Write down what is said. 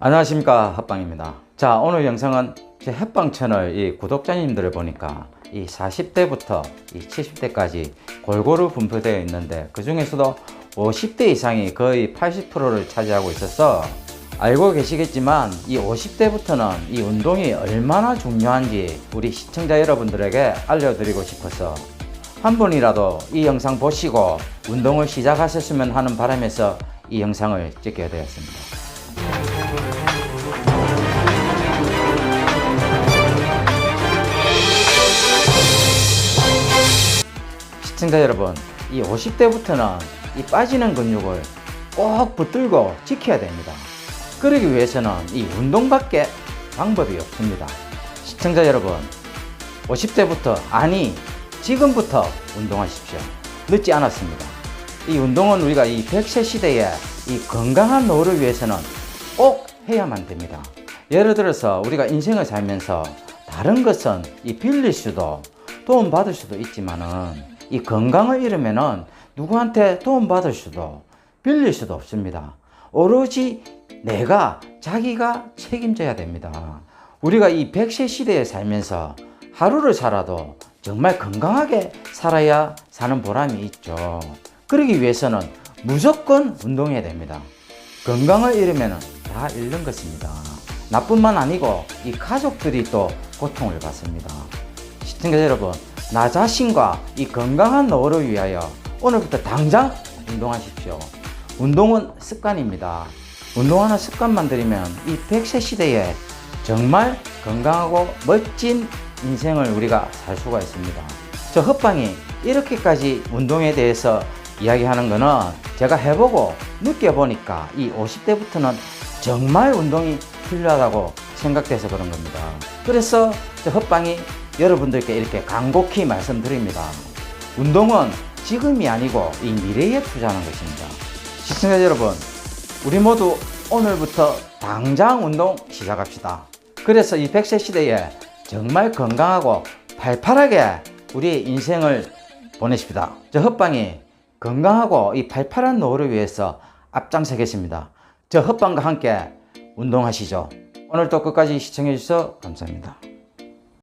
안녕하십니까 핫방입니다 자 오늘 영상은 제 햇방 채널 이 구독자님들을 보니까 이 40대부터 이 70대까지 골고루 분포되어 있는데 그 중에서도 50대 이상이 거의 80%를 차지하고 있어서 알고 계시겠지만 이 50대부터는 이 운동이 얼마나 중요한지 우리 시청자 여러분들에게 알려드리고 싶어서 한 분이라도 이 영상 보시고 운동을 시작하셨으면 하는 바람에서 이 영상을 찍게 되었습니다. 시청자 여러분, 이 50대부터는 이 빠지는 근육을 꼭 붙들고 지켜야 됩니다. 그러기 위해서는 이 운동밖에 방법이 없습니다. 시청자 여러분, 50대부터 아니 지금부터 운동하십시오. 늦지 않았습니다. 이 운동은 우리가 이 100세 시대에 이 건강한 노후를 위해서는 꼭 해야만 됩니다. 예를 들어서 우리가 인생을 살면서 다른 것은 이 빌릴 수도 도움 받을 수도 있지만은 이 건강을 잃으면은 누구한테 도움 받을 수도 빌릴 수도 없습니다. 오로지 내가 자기가 책임져야 됩니다. 우리가 이 100세 시대에 살면서 하루를 살아도 정말 건강하게 살아야 사는 보람이 있죠. 그러기 위해서는 무조건 운동해야 됩니다. 건강을 잃으면 다 잃는 것입니다. 나뿐만 아니고 이 가족들이 또 고통을 받습니다. 시청자 여러분, 나 자신과 이 건강한 노후를 위하여 오늘부터 당장 운동하십시오. 운동은 습관입니다. 운동하는 습관만 들이면 이 100세 시대에 정말 건강하고 멋진 인생을 우리가 살 수가 있습니다. 저 헛방이 이렇게까지 운동에 대해서 이야기하는 거는 제가 해보고 느껴보니까 이 50대부터는 정말 운동이 필요하다고 생각돼서 그런 겁니다. 그래서 저 헛방이 여러분들께 이렇게 간곡히 말씀드립니다. 운동은 지금이 아니고 이 미래에 투자하는 것입니다. 시청자 여러분, 우리 모두 오늘부터 당장 운동 시작합시다. 그래서 이 100세 시대에 정말 건강하고 팔팔하게 우리의 인생을 보내십시다. 저 헛방이 건강하고 이 팔팔한 노후를 위해서 앞장서겠습니다. 저 헛방과 함께 운동하시죠. 오늘도 끝까지 시청해 주셔서 감사합니다.